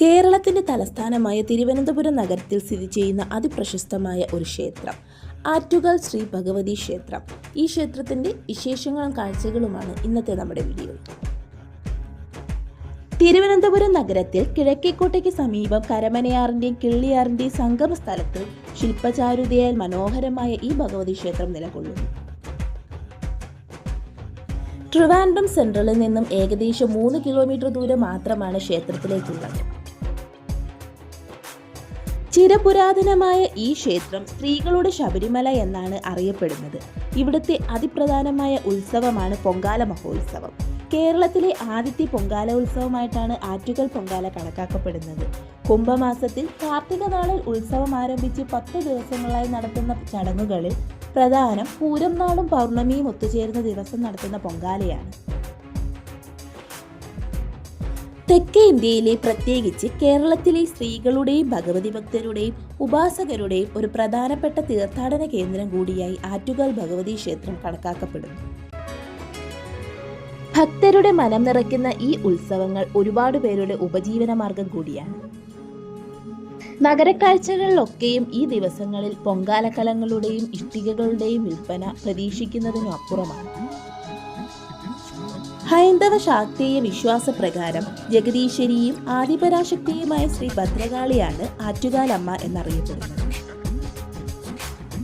കേരളത്തിന്റെ തലസ്ഥാനമായ തിരുവനന്തപുരം നഗരത്തിൽ സ്ഥിതി ചെയ്യുന്ന അതിപ്രശസ്തമായ ഒരു ക്ഷേത്രം ആറ്റുകൾ ശ്രീ ഭഗവതി ക്ഷേത്രം. ഈ ക്ഷേത്രത്തിന്റെ വിശേഷങ്ങളും കാഴ്ചകളുമാണ് ഇന്നത്തെ നമ്മുടെ വീഡിയോ. തിരുവനന്തപുരം നഗരത്തിൽ കിഴക്കേക്കോട്ടയ്ക്ക് സമീപം കരമനയാറിന്റെയും കിള്ളിയാറിന്റെയും സംഗമ സ്ഥലത്ത് ശില്പചാരുതയാൽ മനോഹരമായ ഈ ഭഗവതി ക്ഷേത്രം നിലകൊള്ളുന്നു. ട്രിവാൻഡ്രം സെൻട്രലിൽ നിന്നും ഏകദേശം മൂന്ന് കിലോമീറ്റർ ദൂരം മാത്രമാണ് ക്ഷേത്രത്തിലേക്കുള്ളത്. ചിരപുരാതനമായ ഈ ക്ഷേത്രം സ്ത്രീകളുടെ ശബരിമല എന്നാണ് അറിയപ്പെടുന്നത്. ഇവിടുത്തെ അതിപ്രധാനമായ ഉത്സവമാണ് പൊങ്കാല മഹോത്സവം. കേരളത്തിലെ ആദ്യത്തെ പൊങ്കാല ഉത്സവമായിട്ടാണ് ആറ്റുകൽ പൊങ്കാല കണക്കാക്കപ്പെടുന്നത്. കുംഭമാസത്തിൽ കാർത്തിക നാളിൽ ഉത്സവം ആരംഭിച്ച് പത്ത് ദിവസങ്ങളായി നടത്തുന്ന ചടങ്ങുകളിൽ പ്രധാനം പൂരം നാളും പൗർണമിയും ഒത്തുചേരുന്ന ദിവസം നടത്തുന്ന പൊങ്കാലയാണ്. തെക്കേ ഇന്ത്യയിലെ പ്രത്യേകിച്ച് കേരളത്തിലെ സ്ത്രീകളുടെയും ഭഗവതി ഭക്തരുടെയും ഉപാസകരുടെയും ഒരു പ്രധാനപ്പെട്ട തീർത്ഥാടന കേന്ദ്രം കൂടിയായി ആറ്റുകാൽ ഭഗവതി ക്ഷേത്രം കണക്കാക്കപ്പെടുന്നു. ഭക്തരുടെ മനം നിറയ്ക്കുന്ന ഈ ഉത്സവങ്ങൾ ഒരുപാട് പേരുടെ ഉപജീവന മാർഗം കൂടിയാണ്. നഗരക്കാഴ്ചകളിലൊക്കെയും ഈ ദിവസങ്ങളിൽ പൊങ്കാലക്കലങ്ങളുടെയും ഇഷ്ടികകളുടെയും വിൽപ്പന പ്രതീക്ഷിക്കുന്നതിനു അപ്പുറമാണ്. ഹൈന്ദവ ശാക്തേയ വിശ്വാസപ്രകാരം ജഗദീശ്വരിയും ആദിപരാശക്തിയുമായ ശ്രീ ഭദ്രകാളിയാണ് ആറ്റുകാലമ്മ എന്നറിയപ്പെടുന്നത്.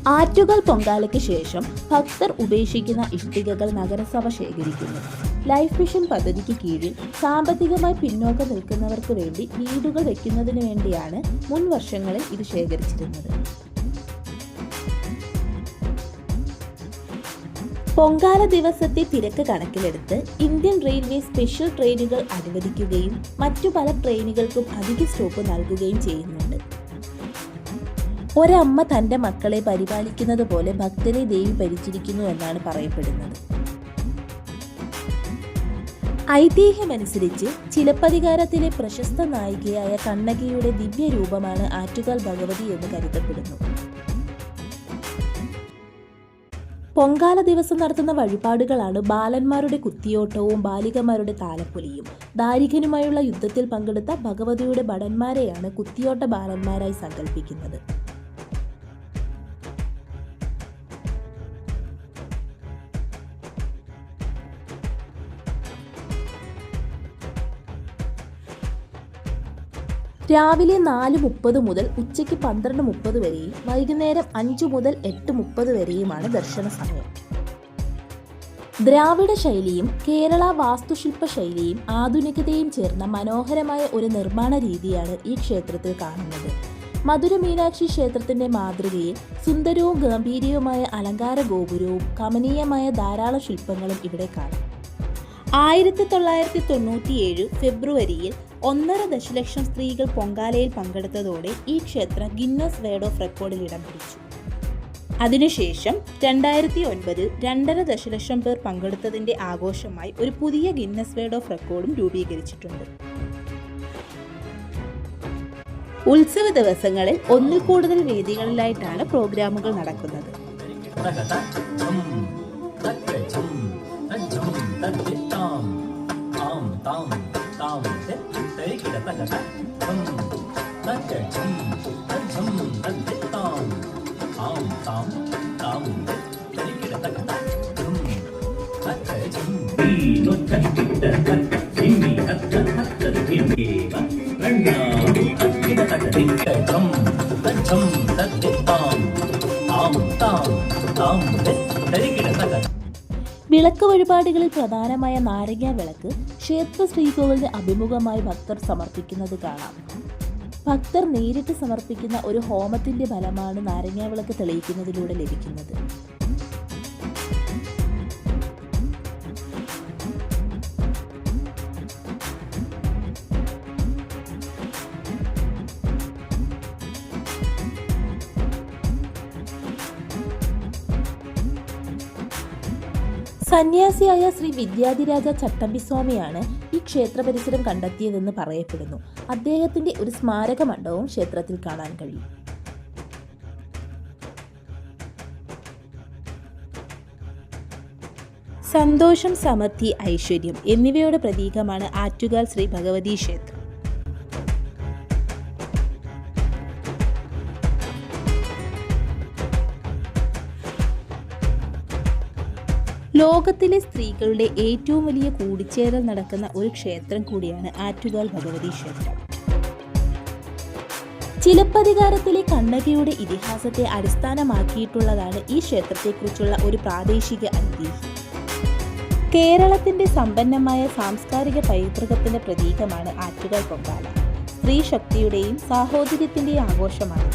ആറ്റുകാൽ പൊങ്കാലയ്ക്ക് ശേഷം ഭക്തർ ഉപേക്ഷിക്കുന്ന ഇഷ്ടികകൾ നഗരസഭ ശേഖരിക്കുന്നു. ലൈഫ് മിഷൻ പദ്ധതിക്ക് കീഴിൽ സാമ്പത്തികമായി പിന്നോക്കം നിൽക്കുന്നവർക്ക് വേണ്ടി വീടുകൾ വയ്ക്കുന്നതിന് വേണ്ടിയാണ് മുൻ വർഷങ്ങളിൽ ഇത് ശേഖരിച്ചിരുന്നത്. പൊങ്കാല ദിവസത്തെ തിരക്ക് കണക്കിലെടുത്ത് ഇന്ത്യൻ റെയിൽവേ സ്പെഷ്യൽ ട്രെയിനുകൾ അനുവദിക്കുകയും മറ്റു പല ട്രെയിനുകൾക്കും അധിക സ്റ്റോപ്പ് നൽകുകയും ചെയ്യുന്നുണ്ട്. ഒരമ്മ തന്റെ മക്കളെ പരിപാലിക്കുന്നത് പോലെ ഭക്തരെ ദേവി പരിചരിക്കുന്നു എന്നാണ് പറയപ്പെടുന്നത്. ഐതിഹ്യമനുസരിച്ച് ചിലപ്പതികാരത്തിലെ പ്രശസ്ത നായികയായ കണ്ണകിയുടെ ദിവ്യരൂപമാണ് ആറ്റുകാൽ ഭഗവതി എന്ന് കരുതപ്പെടുന്നു. പൊങ്കാല ദിവസം നടത്തുന്ന വഴിപാടുകളാണ് ബാലന്മാരുടെ കുത്തിയോട്ടവും ബാലികമാരുടെ താലപ്പൊലിയും. ദാരികനുമായുള്ള യുദ്ധത്തിൽ പങ്കെടുത്ത ഭഗവതിയുടെ ഭടന്മാരെയാണ് കുത്തിയോട്ട ബാലന്മാരായി സങ്കല്പിക്കുന്നത് രാവിലെ നാല് മുപ്പത് മുതൽ ഉച്ചയ്ക്ക് പന്ത്രണ്ട് മുപ്പത് വരെയും വൈകുന്നേരം അഞ്ച് മുതൽ എട്ട് മുപ്പത് വരെയുമാണ് ദർശന സമയം. ദ്രാവിഡ ശൈലിയും കേരള വാസ്തുശില്പ ശൈലിയും ആധുനികതയും ചേർന്ന മനോഹരമായ ഒരു നിർമ്മാണ രീതിയാണ് ഈ ക്ഷേത്രത്തിൽ കാണുന്നത്. മധുര മീനാക്ഷി ക്ഷേത്രത്തിന്റെ മാതൃകയിൽ സുന്ദരവും ഗംഭീര്യവുമായ അലങ്കാര ഗോപുരവും കമനീയമായ ധാരാളം ശില്പങ്ങളും ഇവിടെ കാണാം. ആയിരത്തി തൊള്ളായിരത്തി തൊണ്ണൂറ്റിയേഴ് ഫെബ്രുവരിയിൽ ഒന്നര ദശലക്ഷം സ്ത്രീകൾ പൊങ്കാലയിൽ പങ്കെടുത്തതോടെ ഈ ക്ഷേത്രം ഗിന്നസ് വേർഡ് ഓഫ് റെക്കോർഡിൽ ഇടം പിടിച്ചു. അതിനുശേഷം രണ്ടായിരത്തി ഒൻപതിൽ രണ്ടര ദശലക്ഷം പേർ പങ്കെടുത്തതിന്റെ ആഘോഷമായി ഒരു പുതിയ ഗിന്നസ് വേർഡ് ഓഫ് റെക്കോർഡും രൂപീകരിച്ചിട്ടുണ്ട്. ഉത്സവ ദിവസങ്ങളിൽ ഒന്നിൽ കൂടുതൽ വേദികളിലായിട്ടാണ് പ്രോഗ്രാമുകൾ നടക്കുന്നത്. തകതിക്കജം തജ്ജം തദ്ദിത്താം ആം താം തെരികിട തകതം വിളക്ക് വഴിപാടുകളിൽ പ്രധാനമായ നാരങ്ങ വിളക്ക് ക്ഷേത്ര ശ്രീകോവിലിന് അഭിമുഖമായി ഭക്തർ സമർപ്പിക്കുന്നത് കാണാം. ഭക്തർ നേരിട്ട് സമർപ്പിക്കുന്ന ഒരു ഹോമത്തിന്റെ ഫലമാണ് നാരങ്ങ വിളക്ക് തെളിയിക്കുന്നതിലൂടെ ലഭിക്കുന്നത്. സന്യാസിയായ ശ്രീ വിദ്യാധിരാജ ചട്ടമ്പിസ്വാമിയാണ് ഈ ക്ഷേത്ര പരിസരം കണ്ടെത്തിയതെന്ന് പറയപ്പെടുന്നു. അദ്ദേഹത്തിന്റെ ഒരു സ്മാരക മണ്ഡപവും ക്ഷേത്രത്തിൽ കാണാൻ കഴിയും. സന്തോഷം സമൃദ്ധി ഐശ്വര്യം എന്നിവയുടെ പ്രതീകമാണ് ആറ്റുകാൽ ശ്രീ ഭഗവതി ക്ഷേത്രം. ലോകത്തിലെ സ്ത്രീകളുടെ ഏറ്റവും വലിയ കൂടിച്ചേരൽ നടക്കുന്ന ഒരു ക്ഷേത്രം കൂടിയാണ് ആറ്റുകാൽ ഭഗവതി ക്ഷേത്രം. ചിലപ്പതികാരത്തിലെ കണ്ണകിയുടെ ഇതിഹാസത്തെ അടിസ്ഥാനമാക്കിയിട്ടുള്ളതാണ് ഈ ക്ഷേത്രത്തെക്കുറിച്ചുള്ള ഒരു പ്രാദേശിക ഐതിഹ്യം കേരളത്തിന്റെ സമ്പന്നമായ സാംസ്കാരിക പൈതൃകത്തിന്റെ പ്രതീകമാണ് ആറ്റുകാൽ പൊങ്കാല. സ്ത്രീ ശക്തിയുടെയും സാഹോദര്യത്തിന്റെയും ആഘോഷമാണ്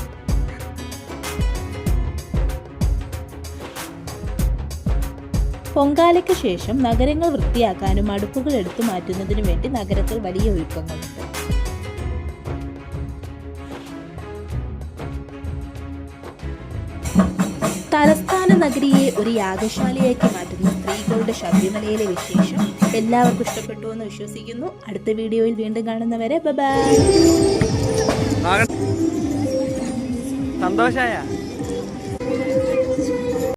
പൊങ്കാലയ്ക്ക് ശേഷം നഗരങ്ങൾ വൃത്തിയാക്കാനും അടുപ്പുകൾ എടുത്തു മാറ്റുന്നതിനു വേണ്ടി നഗരത്തിൽ വലിയ ഒരുക്കങ്ങളുണ്ട്. തലസ്ഥാന നഗരിയെ ഒരു യാഗശാലയാക്കി മാറ്റുന്ന സ്ത്രീകളുടെ ശബരിമലയിലെ വിശേഷം എല്ലാവർക്കും ഇഷ്ടപ്പെട്ടു എന്ന് വിശ്വസിക്കുന്നു. അടുത്ത വീഡിയോയിൽ വീണ്ടും കാണുന്നവരെ ബൈ സന്തോഷായ.